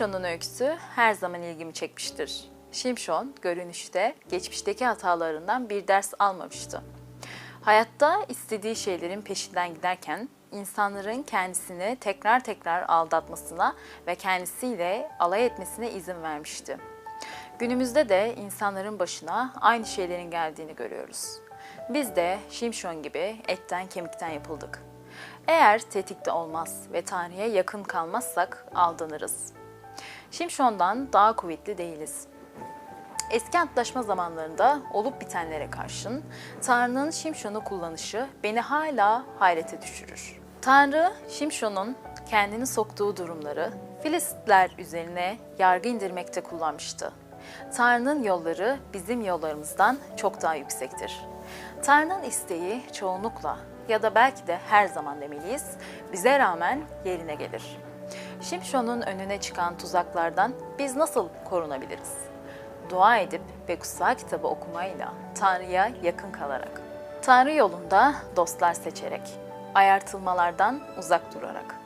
Şimşon'un öyküsü her zaman ilgimi çekmiştir. Şimşon, görünüşte geçmişteki hatalarından bir ders almamıştı. Hayatta istediği şeylerin peşinden giderken insanların kendisini tekrar tekrar aldatmasına ve kendisiyle alay etmesine izin vermişti. Günümüzde de insanların başına aynı şeylerin geldiğini görüyoruz. Biz de Şimşon gibi etten kemikten yapıldık. Eğer tetikte olmaz ve Tanrı'ya yakın kalmazsak aldanırız. Şimşon'dan daha kuvvetli değiliz. Eski antlaşma zamanlarında olup bitenlere karşın Tanrı'nın Şimşon'u kullanışı beni hala hayrete düşürür. Tanrı, Şimşon'un kendini soktuğu durumları Filistler üzerine yargı indirmekte kullanmıştı. Tanrı'nın yolları bizim yollarımızdan çok daha yüksektir. Tanrı'nın isteği çoğunlukla ya da belki de her zaman demeliyiz, bize rağmen yerine gelir. Şimşon'un önüne çıkan tuzaklardan biz nasıl korunabiliriz? Dua edip ve kutsal kitabı okumayla, Tanrı'ya yakın kalarak, Tanrı yolunda dostlar seçerek, ayartılmalardan uzak durarak,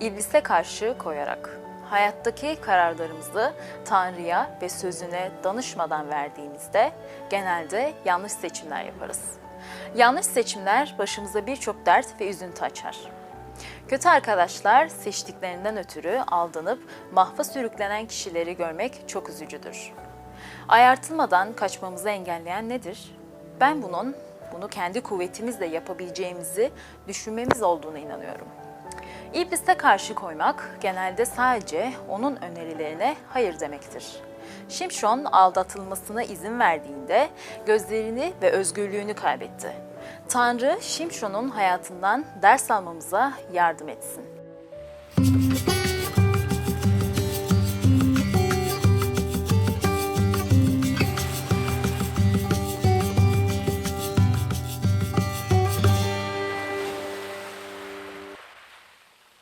iblise karşı koyarak, hayattaki kararlarımızı Tanrı'ya ve sözüne danışmadan verdiğimizde genelde yanlış seçimler yaparız. Yanlış seçimler başımıza birçok dert ve üzüntü açar. Kötü arkadaşlar seçtiklerinden ötürü aldanıp mahva sürüklenen kişileri görmek çok üzücüdür. Ayartılmadan kaçmamızı engelleyen nedir? Ben bunun bunu kendi kuvvetimizle yapabileceğimizi düşünmemiz olduğuna inanıyorum. İblise karşı koymak genelde sadece onun önerilerine hayır demektir. Şimşon aldatılmasına izin verdiğinde gözlerini ve özgürlüğünü kaybetti. Tanrı Şimşon'un hayatından ders almamıza yardım etsin.